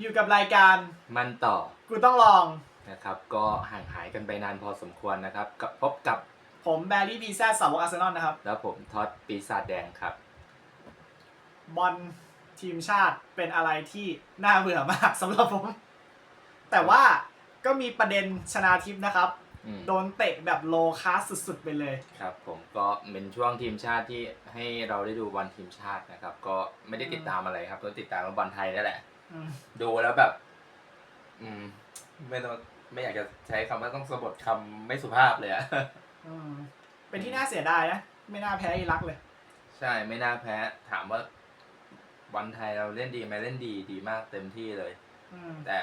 อยู่กับรายการมันต่อกูต้องลองนะครับ ก็ห่างหายกันไปนานพอสมควรนะครับกับพบกับผมแบรี่พีแซสาวกอาร์เซนอลนะครับ แล้วผมท็อดปีศาจแดงครับ บอลทีมชาติเป็นอะไรที่น่าเบื่อมากสำหรับผม แต่ว่าก็มีประเด็นชนาทิพย์นะครับ อืม โดนเตะแบบโลคลาสสุดๆไปเลย ครับผมก็เป็นช่วงทีมชาติที่ให้เราได้ดูบอลทีมชาตินะครับ ก็ไม่ได้ติดตามอะไรครับก็ติดตามบอลไทยนั่นแหละ อืมดูแล้วแบบ อืม ไม่ต้องไม่อยากจะใช้คำว่าต้องสะบดคำไม่สุภาพเลยอะ อืมเป็นที่น่าเสียดายนะ ไม่น่าแพ้อิรักเลย ใช่ไม่น่าแพ้ ถามว่าบอลไทยเราเล่นดีไหมเล่นดีดีมากเต็มที่เลย อืมแต่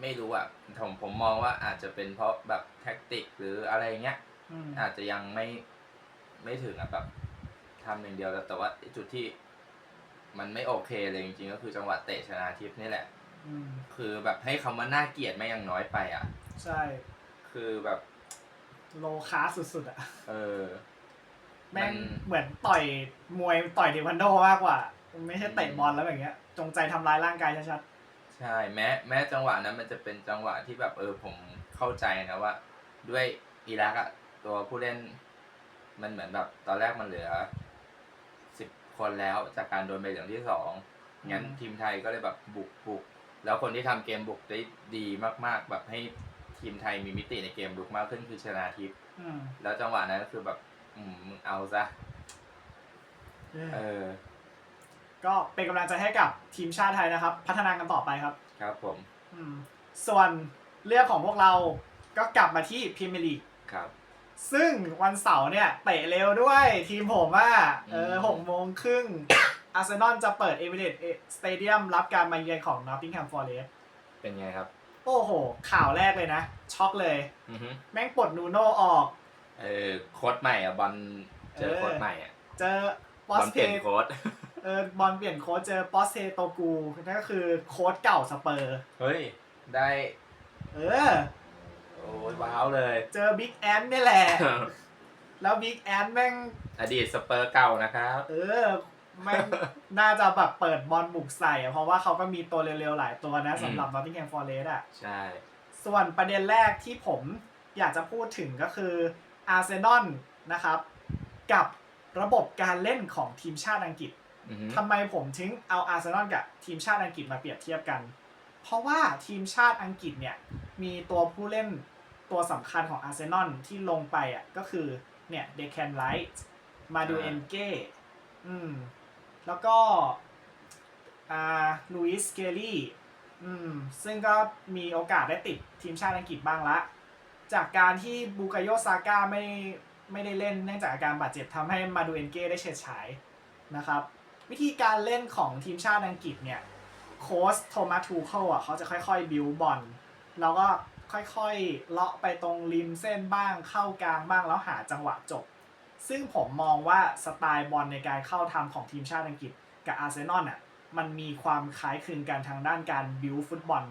ไม่รู้อะผมผมมองว่าอาจจะเป็นเพราะแบบแท็กติกหรืออะไรเงี้ย อืมอาจจะยังไม่ไม่ถึงอะแบบทำอย่างเดียวแล้วแต่ว่าจุดที่ มันไม่โอเคเลยจริงๆ ก็คือจังหวะเตะชนะทิพย์นี่แหละ อืมคือแบบให้คำว่าน่าเกลียดไม่ยังน้อยไปอะ ใช่คือแบบโลคลาสสุดๆอะเออ แม่งมันเหมือนต่อยมวยต่อยเทควันโดมากกว่า ไม่ใช่เตะบอลแล้วแบบเงี้ย จงใจทำร้ายร่างกายชัดใช่แม้แม้จังหวะนั้นมันจะเป็นจังหวะที่แบบเออผมเข้าใจนะว่า ด้วยอิรักอะตัวผู้เล่น มันเหมือนแบบตอนแรกมันเหลือสิบ คนแล้วจากการโดนใบเหลืองที่สองงั้นทีมไทยก็เลยแบบบุกบุกแล้วคนที่ทำเกมบุกได้ดีมาก ๆ แบบให้ทีมไทยมีมิติในเกมบุกมากขึ้นคือชนาทิพย์ๆอืมแล้วจังหวะนั้นก็คือแบบ อืมมึงเอาซะเออ ก็เป็นกำลังใจให้กับทีมชาติไทยนะครับ พัฒนากันต่อไปครับ ครับผมอืมส่วนเรื่องของพวกเราก็กลับมาที่พรีเมียร์ลีกครับ ซึ่งวันเสาร์เนี่ยเตะเร็วด้วยทีมผมว่าเอออืมหกโมงครึ่งอาร์เซนอลจะเปิดเอเวอเรสต์สเตเดียมรับการมาเยือนของนอตติงแฮมฟอร์เรสต์เป็นไงครับ โอ้โห ข่าวแรกเลยนะ ช็อกเลยอือฮึแม่งปลดนูโน่ออกเออโค้ดใหม่อะบอลเจอเออโค้ดใหม่อะเจอบออลสเปเพลี่ยนโค้ดเออบอลเปลี่ยนโค้ชเจอบอสเทโตกูนั่นก็คือโค้ชเก่าสเปอร์ เฮ้ย ได้ เออ โอ้ยว้าวเลยเจอบิ๊กแอนนี่แหละ แล้วบิ๊กแอนแม่ง อดีตสเปอร์เก่านะครับเออแม่งน่าจะแบบเปิดบอลบุกใส่อะเพราะว่าเขาก็มีตัวเร็วๆหลายตัวนะอืมสำหรับ Nottingham Forest อะใช่ ส่วนประเด็นแรกที่ผมอยากจะพูดถึงก็คืออาร์เซนอลนะครับ กับระบบการเล่นของทีมชาติอังกฤษอือฮึทำไมผมถึงเอาอาร์เซนอลกับทีมชาติอังกฤษมาเปรียบเทียบกัน เพราะว่าทีมชาติอังกฤษเนี่ยมีตัวผู้เล่น ตัวสำคัญของอาร์เซนอลที่ลงไปอะก็คือเนี่ยเดค n นไลท์มาดูเอนเก้อืม แล้วก็อ่าลุยส์เกลลี่อืม ซึ่งก็มีโอกาสได้ติดทีมชาติอังกฤษบ้างละ จากการที่บูกาโยซาก้าไม่ไม่ได้เล่นเนื่องจากอาการบาดเจ็บทำให้มาดูเอนเก้ได้เฉิดฉายนะครับ วิธีการเล่นของทีมชาติอังกฤษเนี่ย โค้ชโทมัสทูเคิลอะเขาจะค่อยๆ บิวบอลแล้วก็ ค่อยๆ เลาะไปตรงริมเส้นบ้างเข้ากลางบ้างแล้วหาจังหวะจบ ซึ่งผมมองว่าสไตล์บอลในการเข้าทำของทีมชาติอังกฤษกับอาร์เซนอลอะมันมีความคล้ายคลึงกันทางด้านการบิวฟุตบอล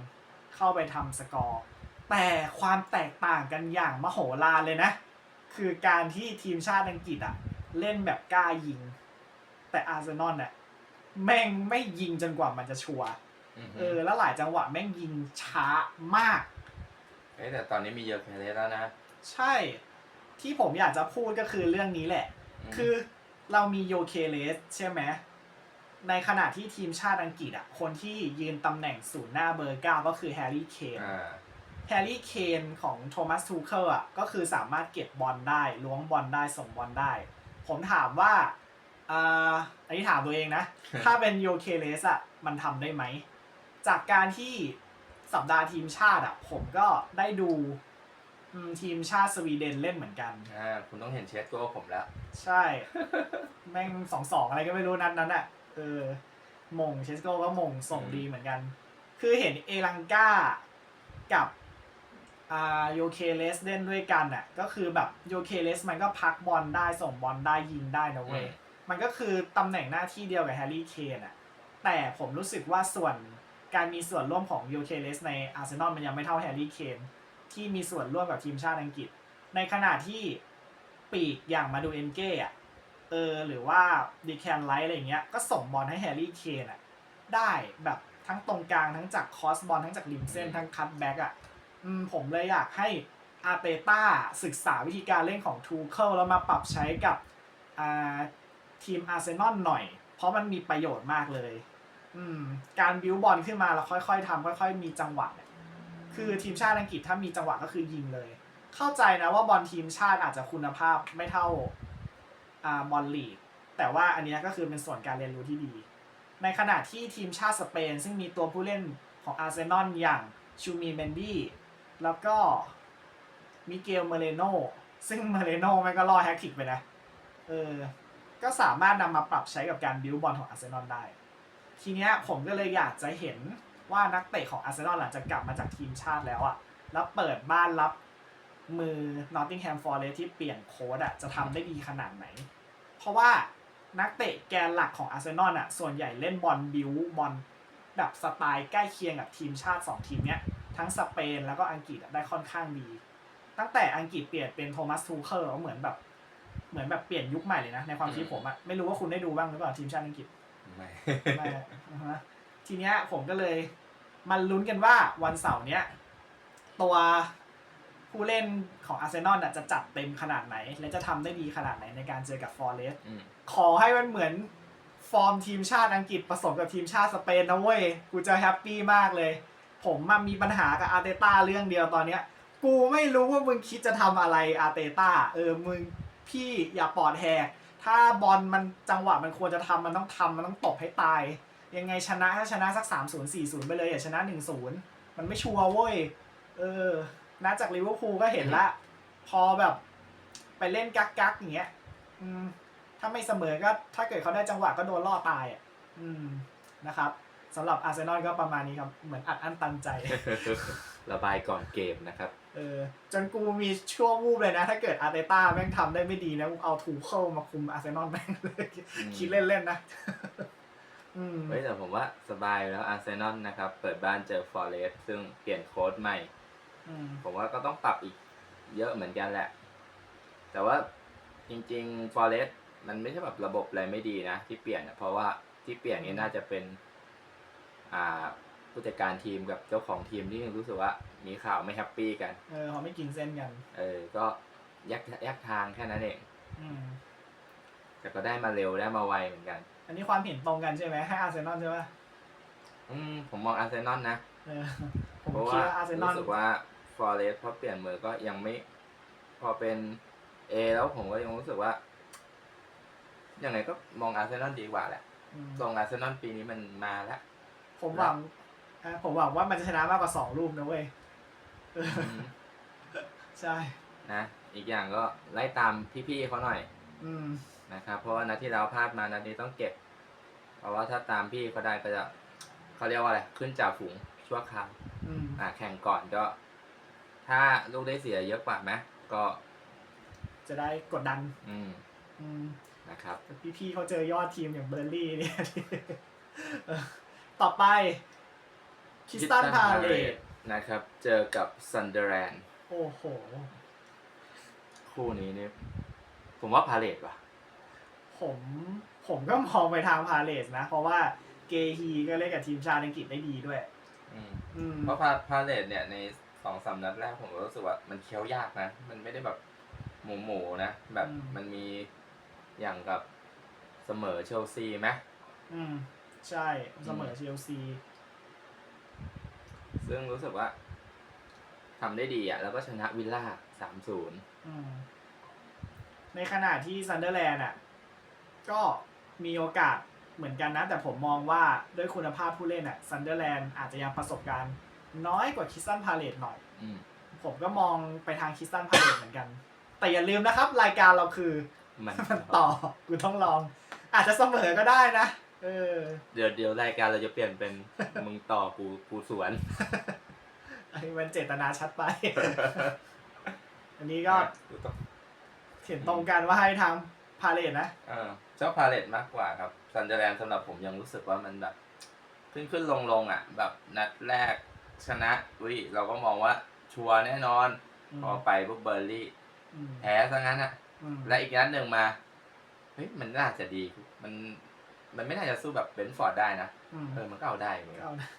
เข้าไปทำสกอร์ แต่ความแตกต่างกันอย่างมโหฬารเลยนะ คือการที่ทีมชาติอังกฤษอะเล่นแบบกล้ายิง แต่อาร์เซนอลเนี่ยแม่งไม่ยิงจนกว่ามันจะชัวร์อือฮึเออแล้วหลายจังหวะแม่งยิงช้ามาก เอ้ยแต่ตอนนี้มีเยอะแคเลสแล้วนะใช่ที่ผมอยากจะพูดก็คือเรื่องนี้แหละ มคือเรามีโยเคเลสใช่ไหมในขณะที่ทีมชาติอังกฤษอะคนที่ยืนตำแหน่งศูนย์หน้าเบอร์เก้าก็คือแฮร์รี่เคน อ่าแฮร์รี่เคนของโทมัสทูเคิลอะก็คือสามารถเก็บบอลได้ล้วงบอลได้ส่งบอลได้ ผมถามว่าอ่าอันนี้ถามตัวเองนะ ถ้าเป็นโยเคเลสอะมันทำได้ไหม จากการที่ สัปดาห์ทีมชาติอะ ผมก็ได้ดูอืมทีมชาติสวีเดนเล่นเหมือนกัน อ่าคุณต้องเห็นเชสโก้ผมแล้ว ใช่ แม่งสองสองอะไรก็ไม่รู้นั้นนั้นอะเออมงเชสโก้ก็มงส่งดีเหมือนกัน คือเห็นเอลังกากับอ่าโยเคเลสเล่นด้วยกันอะ ก็คือแบบโยเคเลสมันก็พักบอลได้ส่งบอลได้ยิงได้นะเว้ยอืมมันก็คือตำแหน่งหน้าที่เดียวกับแฮร์รี่เคนอะแต่ผมรู้สึกว่าส่วน การมีส่วนร่วมของโยเคเลสในอาร์เซนอลมันยังไม่เท่าแฮร์รี่เคนที่มีส่วนร่วมกับทีมชาติอังกฤษ ในขณะที่ปีกอย่างมาดูเอนเก้อะเออหรือว่าดีแคนไลท์อะไรอย่างเงี้ยก็ส่งบอลให้แฮร์รี่เคนอะได้แบบทั้งตรงกลางทั้งจากคอสบอลทั้งจากริมเส้นทั้งคัตแบ็กอะอผมเลยอยากให้อาร์เตต้าศึกษาวิธีการเล่นของทูเคิลแล้วมาปรับใช้กับทีมอาร์เซนอลหน่อย เพราะมันมีประโยชน์มากเลย อืม การบิวบอลขึ้นมาแล้วค่อยๆทำค่อย ๆ มีจังหวะคือทีมชาติอังกฤษถ้ามีจังหวะก็คือยิงเลย เข้าใจนะว่าบอลทีมชาติอาจจะคุณภาพไม่เท่าอ่าบอลลีก แต่ว่าอันนี้ก็คือเป็นส่วนการเรียนรู้ที่ดี ในขณะที่ทีมชาติสเปน ซึ่งมีตัวผู้เล่นของอาร์เซนอลอย่างชูมีเมนดี้แล้วก็มิเกลเมเลโนซึ่งเมเลโนมันก็ล่อแฮกทิกไปนะ เออ ก็สามารถนำมาปรับใช้กับการบิวบอลของอาร์เซนอลได้ ทีเนี้ยผมก็เลยอยากจะเห็นว่านักเตะของอาร์เซนอลหลังจากกลับมาจากทีมชาติแล้วอะแล้วเปิดบ้านรับมือนอตติงแฮมฟอร์เรสที่เปลี่ยนโค้ดอะจะทำได้ดีขนาดไหน เพราะว่านักเตะแกนหลักของอาร์เซนอลอะส่วนใหญ่เล่นบอลบิวบอลแบบสไตล์ใกล้เคียงกับทีมชาติ 2 ทีมเนี้ยทั้งสเปนแล้วก็อังกฤษได้ค่อนข้างดี ตั้งแต่อังกฤษเปลี่ยนเป็นโทมัสทูเคิลเหมือนแบบ เหมือนแบบเปลี่ยนยุคใหม่เลยนะ ในความคิดผมอะไม่รู้ว่าคุณได้ดูบ้างหรือเปล่าทีมชาติอังกฤษ ไม่ไม่อ่าฮะทีเนี้ยผมก็เลยมันลุ้นกันว่าวันเสาร์เนี้ยตัวผู้เล่นของอาร์เซนอลน่ะจะจัดเต็มขนาดไหน และจะทำได้ดีขนาดไหนในการเจอกับฟอร์เรสอืมขอให้มันเหมือนฟอร์มทีมชาติอังกฤษผสมกับทีมชาติสเปนนะเว้ย กูจะแฮปปี้มากเลย ผมมามีปัญหากับอาร์เตต้าเรื่องเดียวตอนเนี้ย กูไม่รู้ว่ามึงคิดจะทำอะไรอาร์เตต้าเออมึงพี่อย่าปอดแหก ถ้าบอลมันจังหวะมันควรจะทำมันต้องทำมันต้องตบให้ตาย ยังไงชนะถ้าชนะสักสามศูนย์สี่ศูนย์ไปเลยอย่าชนะหนึ่งศูนย์มันไม่ชัวร์เว้ย เออนัดจากลิเวอร์พูลก็เห็นละ พอแบบไปเล่นกักกักอย่างเงี้ยถ้าไม่เสมอก็ถ้าเกิดเขาได้จังหวะก็โดนล่อตายอะอืมนะครับสำหรับอาร์เซนอลก็ประมาณนี้ครับ เหมือนอัดอั้นตันใจ ระบายก่อนเกมนะครับ เออจนกูมีช่วงวูบเลยนะ ถ้าเกิดอาร์เตต้าแม่งทำได้ไม่ดีนะกูเอาถูเข้ามาคุมอาร์เซนอลแม่งเลยอืมคิดเล่นๆนะอืมเฮ้ยแต่ผมว่าสบายแล้วอาร์เซนอลนะครับ เปิดบ้านเจอฟอร์เรสซึ่งเปลี่ยนโค้ดใหม่อืมผมว่าก็ต้องปรับอีกเยอะเหมือนกันแหละ แต่ว่าจริงๆฟอร์เรสมันไม่ใช่แบบระบบอะไรไม่ดีนะ ที่เปลี่ยนอะเพราะว่าที่เปลี่ยนนี่น่าจะเป็น อ่า ผู้จัดการทีมกับเจ้าของทีมที่รู้สึกว่ามีข่าวไม่แฮปปี้กัน เออเขาไม่กินเส้นกัน เออ ก็แยกแยกทางแค่นั้นเองอืมแต่ก็ได้มาเร็วได้มาไวเหมือนกัน อันนี้ความเห็นตรงกันใช่ไหมให้อาร์เซนอลใช่ไหมอืมผมมองอาร์เซนอลนะ เออผมเพราะคิดว่าว่าอาร์เซนอลรู้สึกว่าฟอร์เรสพอเปลี่ยนมือก็ยังไม่ พอเป็นเอแล้วผมก็ยังรู้สึกว่ายังไงก็มองอาร์เซนอลดีกว่าแหละอืมตรงอาร์เซนอลปีนี้มันมาแล้ว ผมหวัง อะผมหวังว่ามันจะชนะมากกว่าสองลูกนะเว้ยเอออืมใช่ นะ อีกอย่างก็ไล่ตามพี่ๆเขาหน่อยอืม นะครับ เพราะว่านัดที่เราพลาดมานัดนี้ต้องเก็บ เพราะว่าถ้าตามพี่เขาได้ก็จะเขาเรียกว่าอะไรขึ้นจ่าฝูงชั่วคราว อืม อ่าแข่งก่อนก็ ถ้าลูกได้เสียเยอะกว่าไหมก็ จะได้กดดัน อืมอืม นะครับแต่พี่ๆเขาเจอยอดทีมอย่างเบอร์ลี่เนี่ย เออต่อไป คิสตันพาเลตนะครับ เจอกับซันเดอร์แลนด์โอ้โห คู่นี้นี่ผมว่าพาเลตว่ะ ผมผมก็มองไปทางพาเลสนะ เพราะว่าเกฮีก็เล่นกับทีมชาติอังกฤษได้ดีด้วย อืมอืมเพราะพาพาเลตเนี่ยในสองสามนัดแรกผมก็รู้สึกว่ามันเคี้ยวยากนะ มันไม่ได้แบบหมูหมูๆนะ แบบมันมีอย่างกับเสมอเชลซีไหมอืม ใช่เสมอเชลซี ซึ่งรู้สึกว่าทำได้ดีอะ แล้วก็ชนะวิลล่าสามศูนย์อืมในขณะที่ซันเดอร์แลนด์อะ ก็มีโอกาสเหมือนกันนะ แต่ผมมองว่าด้วยคุณภาพผู้เล่นอะซันเดอร์แลนด์อาจจะยังประสบการณ์น้อยกว่าคิสตันพาเลตหน่อย อืมผมก็มองไปทางคิสตันพาเลตเหมือนกัน แต่อย่าลืมนะครับ รายการเราคือ มัน มันต่อ กูต้องลอง อาจจะเสมอก็ได้นะ เออ เดี๋ยวเดี๋ยวรายการเราจะเปลี่ยนเป็น มึงต่อกูกูสวนอันนี้มันเจตนาชัดไป อันนี้ก็กูต้องเห็นตรงกันว่าให้ทางพาเลตนะเออชอบพาเลตมากกว่าครับซันเดอร์แลนด์สำหรับผมยังรู้สึกว่ามันแบบ ขึ้นขึ้นลงลงอะ แบบนัดแรกชนะอุ้ยเราก็มองว่า ชัวร์แน่นอนอืมพอไปปุ๊บเบอร์ลี่อืมแพ้ซะงั้นอะอืมและอีกนัดหนึ่งมาเฮ้ยมันน่าจะดีมัน มันไม่น่าจะสู้แบบเบนฟอร์ดได้นะ อืมเออมันก็เอาได้เหมือนก็กันเอานะ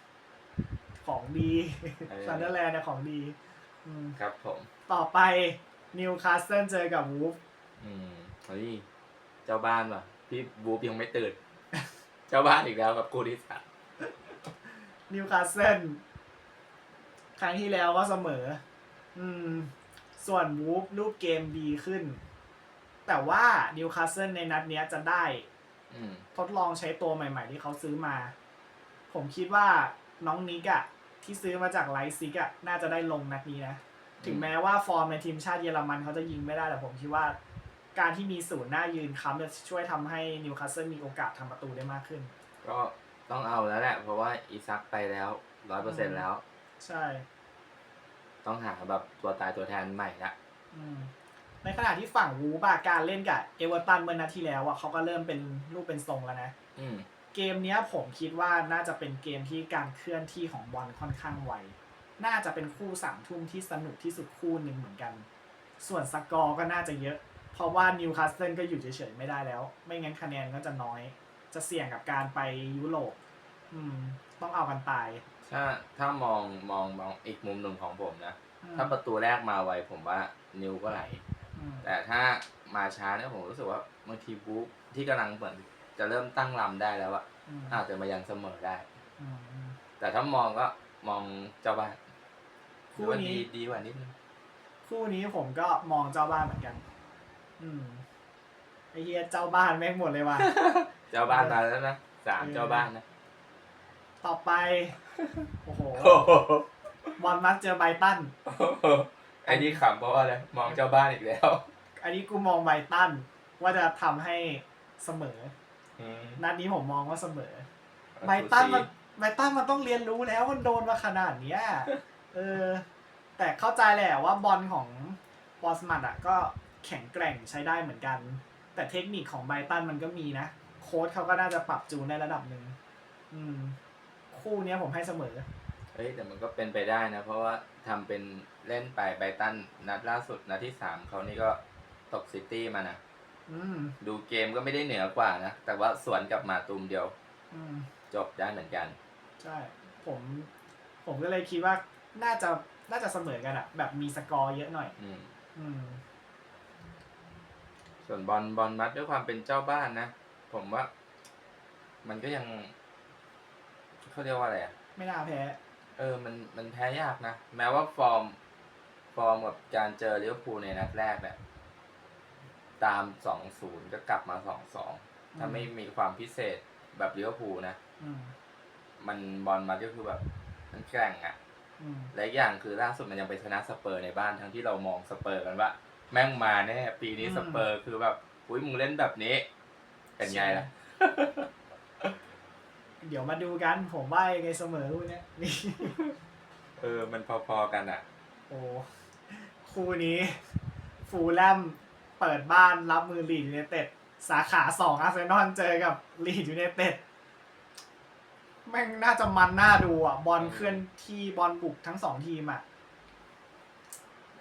ของดีเออซันเดอร์แลนด์เนี่ยของดีอืมครับผมต่อไปนิวคาสเซิลเจอกับวูฟอืมเฮ้ยเจ้าบ้านว่ะพี่บูปยังไม่ตื่น เจ้าบ้านอีกแล้วกับกูที่สามนิวคาสเซิลครั้งที่แล้วก็เสมอ อืม ส่วนวูฟรูปเกมดีขึ้น แต่ว่านิวคาสเซิลในนัดเนี้ยจะได้อืม ทดลองใช้ตัวใหม่ ๆ ที่เขาซื้อมา ผมคิดว่าน้องนิกอะที่ซื้อมาจากไลฟ์ซิกอะน่าจะได้ลงนัดนี้นะ ถึงแม้ว่าฟอร์มในทีมชาติเยอรมันเขาจะยิงไม่ได้แต่ผมคิดว่า การที่มีศูนย์หน้ายืนค้ำจะช่วยทำให้นิวคาสเซิลมีโอกาสทำประตูได้มากขึ้น ก็ต้องเอาแล้วแหละ เพราะว่าอีซักไปแล้วร้อยเปอร์เซ็นแล้ว ใช่ ต้องหาแบบตัวตายตัวแทนใหม่ละ อืม ในขณะที่ฝั่งวูบาการเล่นกับเอเวอร์ตันเมื่อนัดที่แล้วอะเขาก็เริ่มเป็นรูปเป็นทรงแล้วนะอืมเกมเนี้ยผมคิดว่าน่าจะเป็นเกมที่การเคลื่อนที่ของบอลค่อนข้างไว น่าจะเป็นคู่สามทุ่มที่สนุกที่สุดคู่หนึ่งเหมือนกัน ส่วนสกอร์ก็น่าจะเยอะ เพราะว่านิวคาสเซิลก็อยู่เฉยๆไม่ได้แล้ว ไม่งั้นคะแนนก็จะน้อย จะเสี่ยงกับการไปยุโรป อืม ต้องเอากันตายถ้าถ้ามองมองมองอีกมุมหนึ่งของผมนะ อืมถ้าประตูแรกมาไวผมว่านิวก็ไหลอืม แต่ถ้ามาช้าเนี่ยผมรู้สึกว่าบางทีบู๊ที่กำลังเหมือนจะเริ่มตั้งลำได้แล้วอะอืมอาจจะมายังเสมอได้อืมอืมแต่ถ้ามองก็มองเจ้าบ้านคู่นี้ดีดีกว่านิดนึงคู่นี้ผมก็มองเจ้าบ้านเหมือนกัน อืมไอเฮียเจ้าบ้านแม่งหมดเลยว่ะ เจ้าบ้านมาแล้วนะสามเออเจ้าบ้านนะ ต่อไป โอ้โหโอ้โหบอลมัสเจอไบรตัน ไอ้นี่ขำเพราะว่าอะไรมองเจ้าบ้านอีกแล้ว อันนี้กูมองไบรตันว่าจะทำให้เสมอ อืมนัดนี้ผมมองว่าเสมอ ไบรตันมันไบรตันมันต้องเรียนรู้แล้วมันโดนมาขนาดเนี้ย เออ แต่เข้าใจแหละว่าบอลของบอสมัดอะก็แข็งแกร่งใช้ได้เหมือนกัน แต่เทคนิคของไบรตันมันก็มีนะ โค้ชเขาก็น่าจะปรับจูนในระดับหนึ่งอืม คู่เนี้ยผมให้เสมอเฮ้ยแต่มันก็เป็นไปได้นะ เพราะว่าทำเป็น เล่นไปไบรตันนัดล่าสุดนัดที่สามเขานี่ก็ตกซิตี้มานะอืมดูเกมก็ไม่ได้เหนือกว่านะ แต่ว่าสวนกลับมาตูมเดียว อืมจบได้เหมือนกัน ใช่ ผม ผมก็เลยคิดว่าน่าจะน่าจะเสมอกันอะแบบมีสกอร์เยอะหน่อย อืม อืม ส่วนบอลบอลมัดด้วยความเป็นเจ้าบ้านนะ ผมว่า มันก็ยังเขาเรียกว่าอะไรอะไม่น่าแพ้ เออ มัน มันแพ้ยากนะ แม้ว่าฟอร์ม ฟอร์มกับการเจอลิเวอร์พูลในนัดแรกเนี่ยตามสองศูนย์ก็กลับมาสองสองถ้าไม่มีความพิเศษแบบลิเวอร์พูลนะอืมมันบอลมัดก็คือแบบมันแกร่งอะ่ะ อืมและอีกอย่างคือล่าสุดมันยังไปชนะสเปอร์ในบ้านทั้งที่เรามองสเปอร์กันว่า แม่งมาแน่ปีนี้สเปอร์คือแบบอุ้ยมึงเล่นแบบนี้เป็นไงล่ะ เดี๋ยวมาดูกันผมว่ายังไงเสมอคู่เนี้ยนี่เออมันพอๆกันอะ โอ้ คู่นี้ ฟูลแลมเปิดบ้านรับมือลีดยูไนเต็ด สาขาสองอาร์เซนอลเจอกับลีดยูไนเต็ดแม่งน่าจะมันน่าดูอะ บอลเคลื่อนที่บอลบุกทั้งสองทีมอะ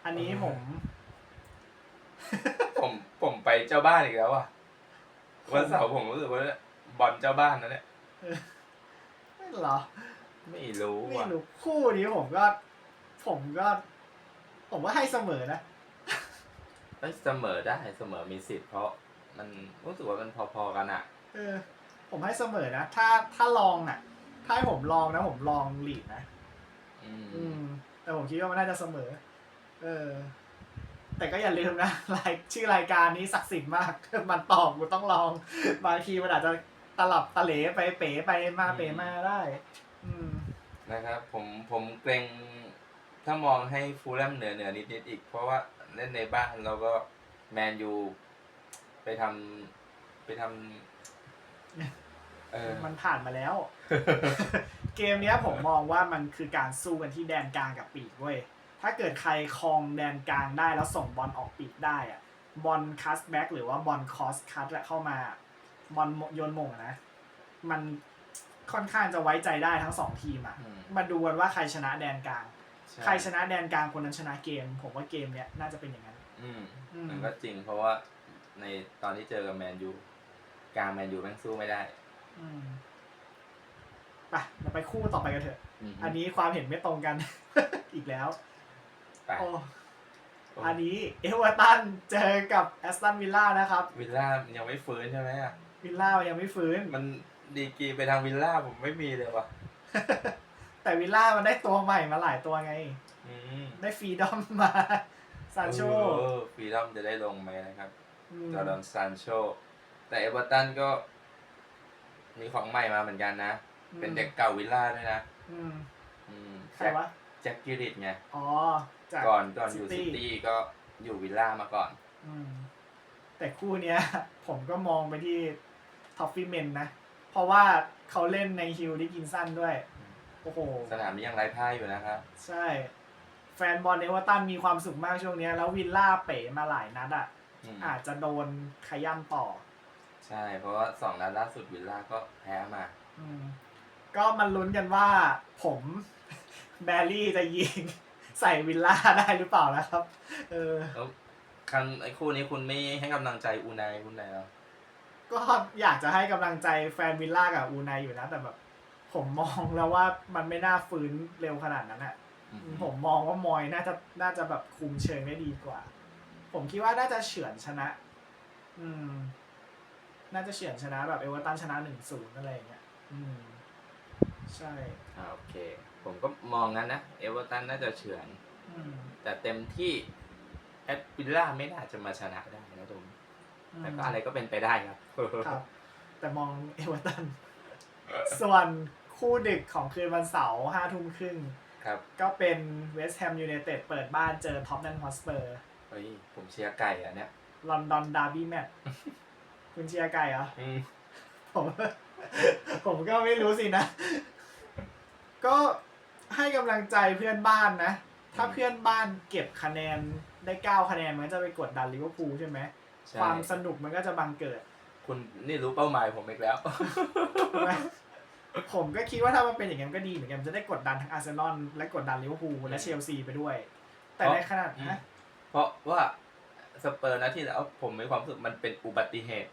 อันนี้ผม ผมผมไปเจ้าบ้านอีกแล้วอะวันเสาร์ผมรู้สึกว่าบอลเจ้าบ้านนะเนี่ยไม่เหรอ ไม่รู้ไม่ว่ะรู้คู่นี้ผมก็ ผมก็ ผมว่าให้เสมอนะ เอ้ยเสมอได้เสมอมีสิทธิ์เพราะมันรู้สึกว่ามันพอๆกันอะเออ ผมให้เสมอนะ ถ้าถ้าลองอะ ถ้าให้ผมลองนะ ผมลองลีดนะ อืมอืมแต่ผมคิดว่ามันน่าจะเสมอ เออ แต่ก็อย่าลืมนะ รายชื่อรายการนี้ศักดิ์สิทธิ์มาก มันตอบกูต้องลอง บางทีมันอาจจะตลับตะเหลไปเป๋ไปมาเป๋มาได้ อืมนะครับ ผมผมเกรง ถ้ามองให้ฟูลแลมเหนือเหนือนิดนิดๆอีก เพราะว่าเล่นในบ้านเราก็แมนยูไปทำไปทำเออ มันผ่านมาแล้ว เกมเนี้ยผมมองว่ามันคือการสู้กันที่แดนกลางกับปีกเว้ย ถ้าเกิดใครครองแดนกลางได้แล้วส่งบอลออกปีกได้อะบอลคัสแบ็กหรือว่าบอลคอสคัตเข้ามา บอลโยนหม่งอะนะ มันค่อนข้างจะไว้ใจได้ทั้งสองทีมอะอืม มาดูกันว่าใครชนะแดนกลาง ใช่ใครชนะแดนกลางคนนั้นชนะเกม ผมว่าเกมเนี้ยน่าจะเป็นอย่างนั้น อืมอืม มันก็จริงเพราะว่าในตอนที่เจอกับแมนยูกลางแมนยูแม่งสู้ไม่ได้ อืมไปเราไปคู่ต่อไปกันเถอะ มอันนี้ความเห็นไม่ตรงกัน อีกแล้วไป โอ้อันนี้เอเวอร์ตันเจอกับแอสตันวิลล่านะครับวิลล่ามันยังไม่ฟื้นใช่ไหมอะวิลล่ายังไม่ฟื้น มันดีกรีไปทางวิลล่าผมไม่มีเลยว่ะ แต่วิลล่ามันได้ตัวใหม่มาหลายตัวไง อืมได้ฟรีดอมมาซานโชเออฟรีดอมจะได้ลงไหมนะครับมจอร์แดนซานโชแต่เอเวอร์ตันก็ มีของใหม่มาเหมือนกันนะ เป็นเด็กเก่าวิลล่าด้วยนะ อืมอืมใครแจ็ควะแจ็คกิริตไง อ๋อจาก ก่อนก่อนอยู่ City ซิตี้ก็อยู่วิลล่ามาก่อน อืมแต่คู่เนี้ย ผมก็มองไปที่ท็อฟฟี่เมนนะ เพราะว่าเขาเล่นในฮิลดิกินสันด้วย โอ้โห สนามนี้ยังไร้พ่ายอยู่นะครับ ใช่ แฟนบอลเอเวอร์ตันมีความสุขมากช่วงเนี้ยแล้ววิลล่าเป๋มาหลายนัดอะ อืมอาจจะโดนขย้ำต่อ ใช่ เพราะว่าสองนัดล่าสุดวิลล่าก็แพ้มา อืมก็มันลุ้นกันว่า ผม แบรี่จะยิง ใส่วิลล่าได้หรือเปล่านะครับ เออ แล้วคันไอ้คู่นี้คุณไม่ให้กำลังใจอูไนคุณไหนเหรอก็อยากจะให้กำลังใจแฟนวิลล่ากับอูไนอยู่นะแต่แบบ ผมมองแล้วว่ามันไม่น่าฟื้นเร็วขนาดนั้นอะอืมผมมองว่ามอยน่าจะน่าจะแบบคุมเชิงได้ดีกว่า ผมคิดว่าน่าจะเฉือนชนะ อืม น่าจะเฉือนชนะแบบเอเวอร์ตันชนะหนึ่งศูนย์อะไรอย่างเงี้ย อืม ใช่อ่าโอเค ผมก็มองงั้นนะเอเวอร์ตันน่าจะเฉือนอืมแต่เต็มที่แอตวิลล่าไม่น่าจะมาชนะได้นะตรงนี้แต่ก็อะไรก็เป็นไปได้ครับ ครับ แต่มองเอเวอร์ตันส่วน คู่ดึกของคืนวันเสาร์ห้าทุ่มครึ่ง ครับก็เป็นเวสต์แฮมยูไนเต็ดเปิดบ้านเจอท็อปนันฮอสเปอร์เฮ้ยผมเชียร์ไก่อะเนี่ยลอนดอนดาร์บี้แมตช์คุณเชียร์ไก่เหรอ อืมผม ผมก็ไม่รู้สินะ ก็ให้กำลังใจเพื่อนบ้านนะ ถ้าเพื่อนบ้านเก็บคะแนนได้เก้าคะแนนมันก็จะไปกดดันลิเวอร์พูลใช่ไหม ใช่ความสนุกมันก็จะบังเกิดคุณนี่รู้เป้าหมายผมอีกแล้ว ใช่ไหม ผมก็คิดว่าถ้ามันเป็นอย่างนั้นก็ดีเหมือนกันมันจะได้กดดันทั้งอาร์เซนอลและกดดันลิเวอร์พูลและเชลซีไปด้วย แต่ในขนาดอืมนะเพราะว่าสเปอร์นะที่แล้วผมมีความรู้สึกมันเป็นอุบัติเหตุ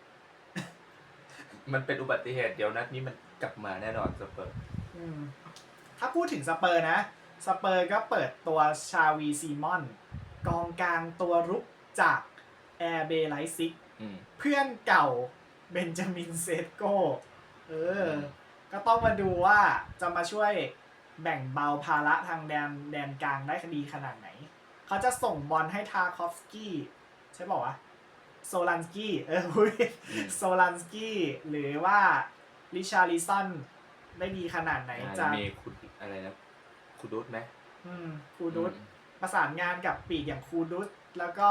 มันเป็นอุบัติเหตุเดี๋ยวนัดนี้มันกลับมาแน่นอนสเปอร์อืมถ้าพูดถึงสเปอร์นะ สเปอร์ก็เปิดตัวชาวีซีมอน กองกลางตัวรุกจากแอร์เบไลซิกอืมเพื่อนเก่าเบนจามินเซตโกเออ ก็ต้องมาดูว่าจะมาช่วยแบ่งเบาภาระทางแดนแดนกลางได้คดีขนาดไหน เขาจะส่งบอลให้ทาคอฟสกี้ใช่บอกว่าวะโซลันสกี้เออพูดผิดอืมโซลันสกี้หรือว่าลิชาริสันได้ดีขนาดไหนอ่าจะมีคุณอะไรนะคุณดุสไหมอืมคูดุสอืมประสานงานกับปีกอย่างคูดุสแล้วก็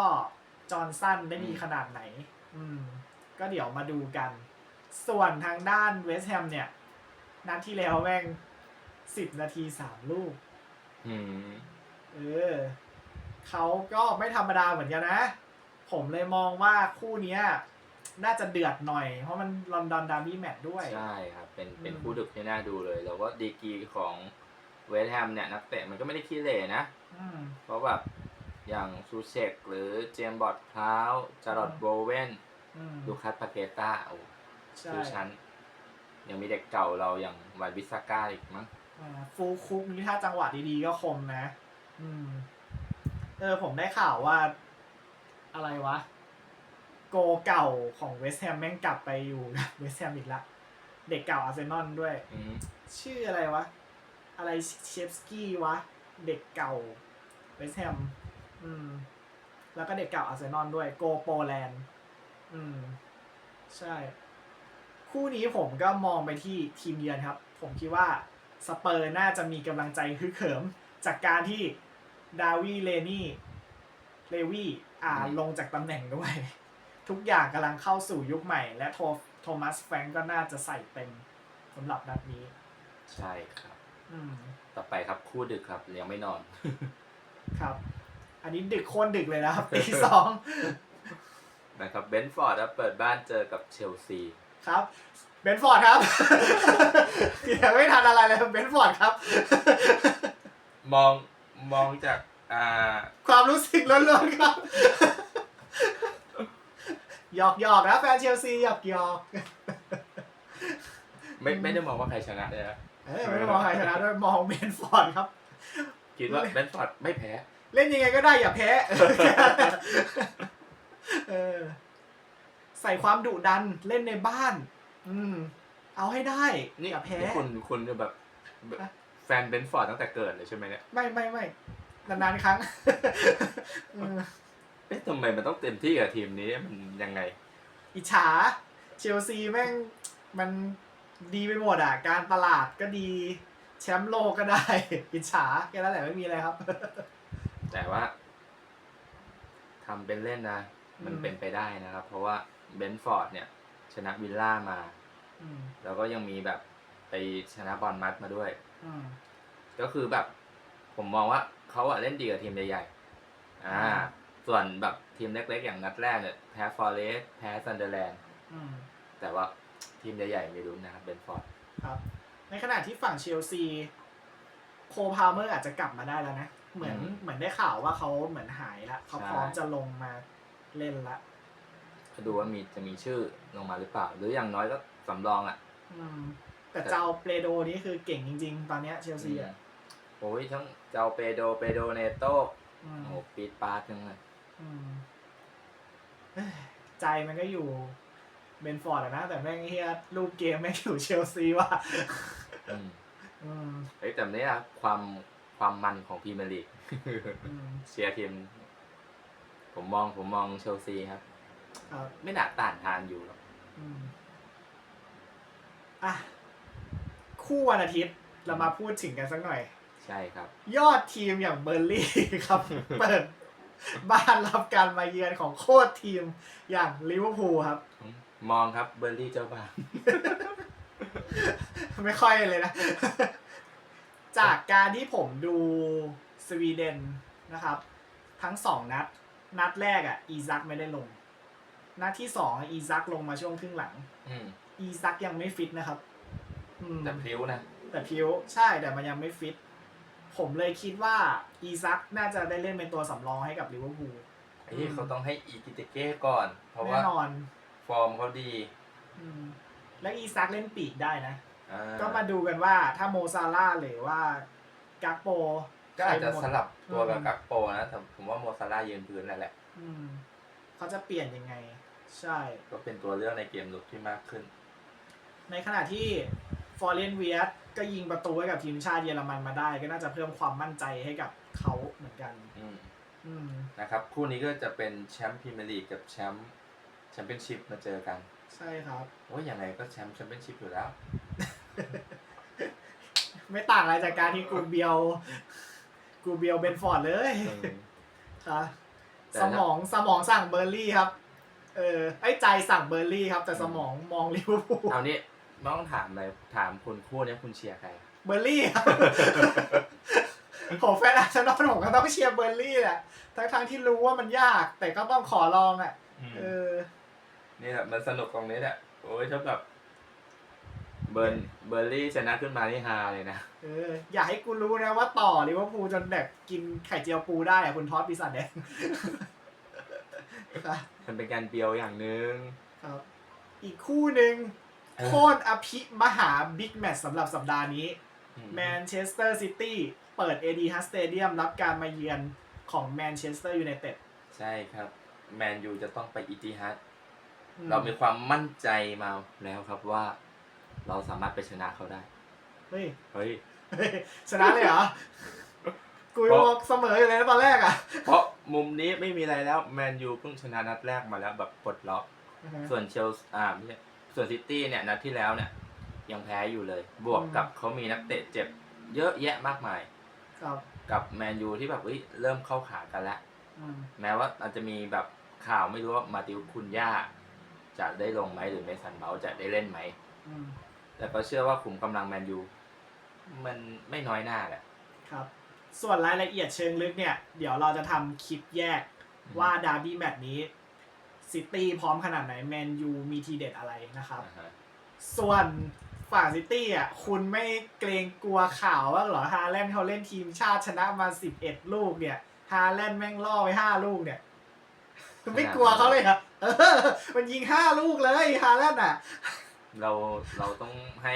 จอห์นสันได้ดีขนาดไหน อืม ก็เดี๋ยวมาดูกัน ส่วนทางด้านเวสต์แฮมเนี่ย นัดที่แล้วแม่งสิบนาทีสามลูก อืมเออเขาก็ไม่ธรรมดาเหมือนกันนะ ผมเลยมองว่าคู่เนี้ย น่าจะเดือดหน่อย เพราะมันลอนดอนดาร์บี้แมตช์ด้วย ใช่ครับ เป็นเป็นอืมคู่ดึกที่น่าดูเลย แล้วก็ดีกรีของเวสต์แฮมเนี่ย นักเตะมันก็ไม่ได้ขี้เหร่นะ อืม เพราะแบบอย่างซูเชกหรือเจมส์บอร์ดพราวจารอดอืม โบเวนอืมลูคัสปาเกต้าโอ้ใช่ชื่อชั้น ยังมีเด็กเก่าเราอย่างวันวิสาก้าอีกมั้งอ่าฟูลคุกนี่ถ้าจังหวะดีๆก็คมนะ อืม เออ ผมได้ข่าวว่า อะไรวะ โกเก่าของเวสต์แฮมแม่งกลับไปอยู่กับเวสต์แฮมอีกละเด็กเก่าอาร์เซนอลด้วย อืมชื่ออะไรวะ อะไรเชฟสกี้วะ เด็กเก่าเวสต์แฮมอืม แล้วก็เด็กเก่าอาร์เซนอลด้วยโกโปแลนด์ อืม ใช่ คู่นี้ผมก็มองไปที่ทีมเยือนครับ ผมคิดว่าสเปอร์น่าจะมีกำลังใจฮึกเหิม จากการที่ดาวีเลนี่เลวี่อ่าลงจากตำแหน่งด้วย ทุกอย่างกำลังเข้าสู่ยุคใหม่ และโทโทมัสแฟรงก์ก็น่าจะใส่เต็มสำหรับนัดนี้ ใช่ครับ อืม ต่อไปครับคู่ดึกครับยังไม่นอน ครับ อันนี้ดึกโคนดึกเลยนะครับตีสองนะครับเบนฟอร์ดครับเปิดบ้านเจอกับเชลซี ครับเบนฟอร์ดครับ ยังไม่ทันอะไรเลยเบนฟอร์ดครับ มองมองจากอ่าความรู้สึกล้วนๆครับ หยอกหยอกนะแฟนเชลซีหยอกหยอกไม่ไม่ได้มองว่าใครชนะเลยนะเออไม่ได้มองใครชนะด้วยมองเบนฟอร์ดครับ คิดว่าเบนฟอร์ดไม่แพ้ เล่นยังไงก็ได้อย่าแพ้เออ ใส่ความดุดันเล่นในบ้าน อืม เอาให้ได้นี่อย่าแพ้นี่คุณคุณจะแบบแบบอะแฟนเบนฟอร์ดตั้งแต่เกิดเลยใช่ไหมเนี่ยไม่ไม่ไม่นานๆครั้ง เออเอ๊ะทำไมมันต้องเต็มที่กับทีมนี้มันยังไง อิจฉา เชลซีแม่งมันดีไปหมดอะ การตลาดก็ดี แชมป์โลกก็ได้ อิจฉาแค่นั้นแหละไม่มีอะไรครับ แต่ว่าทำเป็นเล่นนะ มันอืมเป็นไปได้นะครับ เพราะว่า เบนฟอร์ดเนี่ย ชนะวิลล่ามา อืมแล้วก็ยังมีแบบไปชนะบอลมัดมาด้วย อืม ก็คือแบบ ผมมองว่าเขาอะเล่นดีกับทีมใหญ่ๆอ่า อืม ส่วนแบบทีมเล็กๆ อย่างนัดแรกเนี่ยแพ้ฟอร์เรสแพ้ซันเดอร์แลนด์อืม แต่ว่าทีมใหญ่ๆไม่รู้นนะครับเบนฟอร์ดครับ ในขณะที่ฝั่งเชลซี โคพาเมอร์อาจจะกลับมาได้แล้วนะ เหมือนเหมือนได้ข่าวว่าเขาเหมือนหายละเขาพร้อมจะลงมาเล่นละ ก็ดูว่ามีจะมีชื่อลงมาหรือเปล่า หรืออย่างน้อยก็สำรองอะ อืมแต่เจ้าเปโดนี่คือเก่งจริง ๆ ตอนเนี้ยเชลซีอะโอ้ยทั้งเจ้าเปโดเปโดเนโตอืมโอ้โหปีดปาดทั้งเลยอืมเอ้ยใจมันก็อยู่เบนฟอร์ดอะนะ แต่แม่งเฮียรูปเกมแม่งอยู่เชลซีว่ะอืมอืมเฮ้ยแต่เนี่ยความความมันของพรีเมียร์ลีก อืมเชียร์ทีม ผมมองผมมองเชลซีครับ ครับไม่น่าต้านทานอยู่หรอกอืมอะคู่วันอาทิตย์เรามาพูดถึงกันสักหน่อย ใช่ครับ ยอดทีมอย่างเบอร์ลี่ครับ เปิดบ้านรับการมาเยือนของโคตรทีมอย่างลิเวอร์พูลครับ มองครับเบอร์ลี่เจ้าบ้านไม่ค่อยเลยนะ จากการที่ผมดูสวีเดนนะครับ ทั้งสองนัด นัดแรกอะ อีซักไม่ได้ลง นัดที่สองอีซักลงมาช่วงครึ่งหลัง อืมอีซักยังไม่ฟิตนะครับ อืม แต่พริ้วนะ แต่พิวใช่แต่มันยังไม่ฟิต ผมเลยคิดว่าอีซักน่าจะได้เล่นเป็นตัวสำรองให้กับลิเวอร์พูล ไอ้ที่เขาต้องให้อีกิเตเก้ก่อน เพราะแน่ว่านอนฟอร์มเขาดีอืมและอีซักเล่นปีกได้นะ อ่ก็มาดูกันว่าถ้าโมซาร่าห์หรือว่ากักโป ก็อาจจะใครหมดสลับตัวกับอืม กักโปนะแต่ผมว่าโมซาร่าห์ยืนพื้นแล้วแหละ อืมเขาจะเปลี่ยนยังไง ใช่ ก็เป็นตัวเลือกในเกมลุกที่มากขึ้น ในขณะที่ฟอร์เรนเวียสก็ยิงประตูให้กับทีมชาติเยอรมันมาได้ ก็น่าจะเพิ่มความมั่นใจให้กับเขาเหมือนกัน อืมอืม นะครับ คู่นี้ก็จะเป็นแชมป์พรีเมียร์ลีกกับแชมป์แชมเปี้ยนชิพมาเจอกัน ใช่ครับ โอ้ยยังไงก็แชมป์แชมเปี้ยนชิพอยู่แล้ว ไม่ต่างอะไรจากการที่กูเบียว กูเบียวเบนฟอร์ดเลยอืมครับแต่สนะมองสมองสั่งเบอร์ลี่ครับ เออไอ้ใจสั่งเบอร์ลี่ครับ แต่สมองมองลิเวอร์พูลเอานี่ไม่ต้องถามเลยถามคุณคู่เนี้ยคุณเชียร์ใคร เบอร์ลี่ครับผมแฟนอาร์เซนอลผมก็ต้องเชียร์เบอร์ลี่แหละทั้งทั้งๆที่รู้ว่ามันยาก แต่ก็ต้องขอลองอะเออ นี่แหละมันสนุกตรงนี้แหละโอ้ยถ้าแบบเบิร์นเบอร์ลี่ชนะขึ้นมานี่ฮาเลยนะเอออยากให้กูรู้นะว่าต่อลิเวอร์พูลจนแบบกินไข่เจียวปูได้อะคุณทอดปีศาจแดง ครับมันเป็นการเบียวอย่างหนึ่งครับ อีกคู่หนึ่งเออโคตรอภิมหาบิ๊กแมตช์สำหรับสัปดาห์นี้แมนเชสเตอร์ซิตี้เปิดเอดีฮัสสเตเดียมรับการมาเยือนของแมนเชสเตอร์ยูไนเต็ดใช่ครับ แมนยูจะต้องไปอิติฮัดเรามีความมั่นใจมาแล้วครับว่า เราสามารถไปชนะเขาได้ เฮ้ย เฮ้ยเฮ้ยชนะเลยเหรอ กูเพราะบอกเสมออยู่เลยนะตอนแรกอะเพราะมุมนี้ไม่มีอะไรแล้ว แมนยูเพิ่งชนะนัดแรกมาแล้วแบบปลดล็อก ส่วนเชลซีอ่าไม่ใช่ส่วนซิตี้เนี่ยนัดที่แล้วเนี่ยยังแพ้อยู่เลย บวกกับเขามีนักเตะเจ็บ เยอะแยะมากมาย ครับกับแมนยูที่แบบเฮ้ยเริ่มเข้าขากันแล้ว อืมแม้ว่าอาจจะมีแบบข่าวไม่รู้ว่ามาติวคุณย่า จะได้ลงไหมหรือเมสันเมาส์จะได้เล่นไหม อืมแต่ก็เชื่อว่าขุมกำลังแมนยู มันไม่น้อยหน้าแหละ ครับ ส่วนรายละเอียดเชิงลึกเนี่ย เดี๋ยวเราจะทำคลิปแยกว่าดาร์บี้แมตช์นี้ซิตี้พร้อมขนาดไหนแมนยูมีทีเด็ดอะไรนะครับ อ่าฮะส่วนฝั่งซิตี้อะคุณไม่เกรงกลัวข่าวบ้างเหรอฮาแลนด์เขาเล่นทีมชาติชนะมาสิบเอ็ดลูกเนี่ยฮาแลนด์แม่งล่อไปห้าลูกเนี่ย ไม่กลัวเขาเลยครับเออ มันยิงห้าลูกเลยฮาแลนด์อะ เราเราต้องให้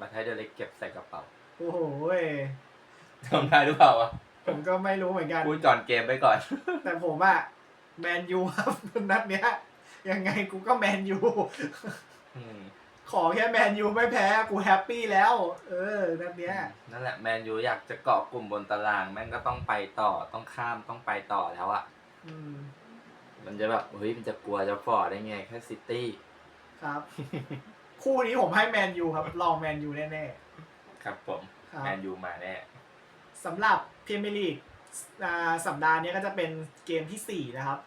มาไทยเดเล็กเก็บใส่กระเป๋า โอ้โหย ทำได้หรือเปล่าวะผมก็ไม่รู้เหมือนกัน พูดก่อนเกมไปก่อน แต่ผมอะแมนยูครับนัดเนี้ย ยังไงกูก็แมนยู อืมขอแค่แมนยูไม่แพ้กูแฮปปี้แล้ว เออนัดเนี้ย นั่นแหละแมนยูอยากจะเกาะกลุ่มบนตาราง แม่งก็ต้องไปต่อต้องข้ามต้องไปต่อแล้วอะอืมมันจะแบบเฮ้ยมันจะกลัวจะฟอร์ดได้ไงแค่ซิตี้ครับ คู่นี้ผมให้แมนยูครับ ลองแมนยูแน่ครับผม ๆครับ แมนยูมาแน่ สำหรับพรีเมียร์ลีกอ่าสัปดาห์นี้ก็จะเป็นเกมที่สี่นะครับ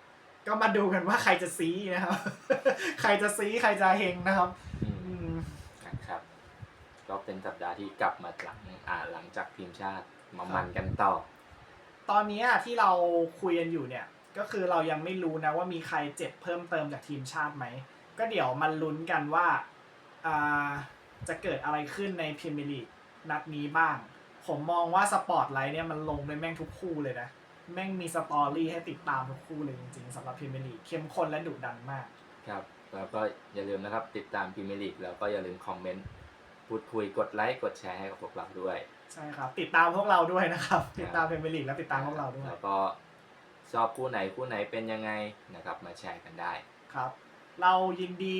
ก็มาดูกันว่าใครจะซีนะครับ ใครจะซีใครจะเฮงนะครับอืมอืมนะครับ ก็เป็นสัปดาห์ที่กลับมาหลังอ่าหลังจากทีมชาติมามันกันต่อ ตอนนี้ที่เราคุยกันอยู่เนี่ย ก็คือเรายังไม่รู้นะว่ามีใครเจ็บเพิ่มเติมจากทีมชาติไหม ก็เดี๋ยวมันลุ้นกันว่าอ่าจะเกิดอะไรขึ้นในพรีเมียร์ลีกนัดนี้บ้าง ผมมองว่าสปอร์ตไลท์เนี่ยมันลงไปแม่งทุกคู่เลยนะ แม่งมีสตอรี่ให้ติดตามทุกคู่เลยจริงๆสำหรับพรีเมียร์ลีกเข้มข้นและดุดันมาก ครับแล้วก็อย่าลืมนะครับติดตามพรีเมียร์ลีกแล้วก็อย่าลืมคอมเมนต์พูดคุยกดไลค์กดแชร์ให้กับพวกเราด้วย ใช่ครับ ติดตามพวกเราด้วยนะครับ ติดตามพรีเมียร์ลีกและติดตามพวกเราด้วย แล้วก็ชอบคู่ไหนคู่ไหนเป็นยังไงนะครับมาแชร์กันได้ครับ เรายินดี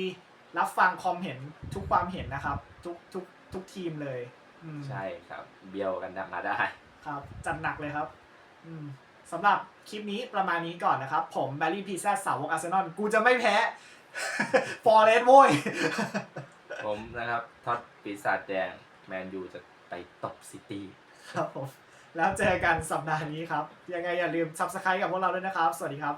รับฟังความเห็นทุกความเห็นนะครับ ทุกทุกทุกทีมเลย อืม ใช่ครับ เบี้ยวกันมาได้ ครับจัดหนักเลยครับอืมสำหรับคลิปนี้ประมาณนี้ก่อนนะครับ ผมแบลลี่พีแซสาวกอาร์เซนอลกูจะไม่แพ้ ฟอร์เรสโว้ย ผมนะครับท็อดปีศาจแดง แมนยูจะไปตบซิตี้ ครับผม แล้วเจอกันสัปดาห์นี้ครับ ยังไงอย่าลืม subscribe กับพวกเราด้วยนะครับ สวัสดีครับ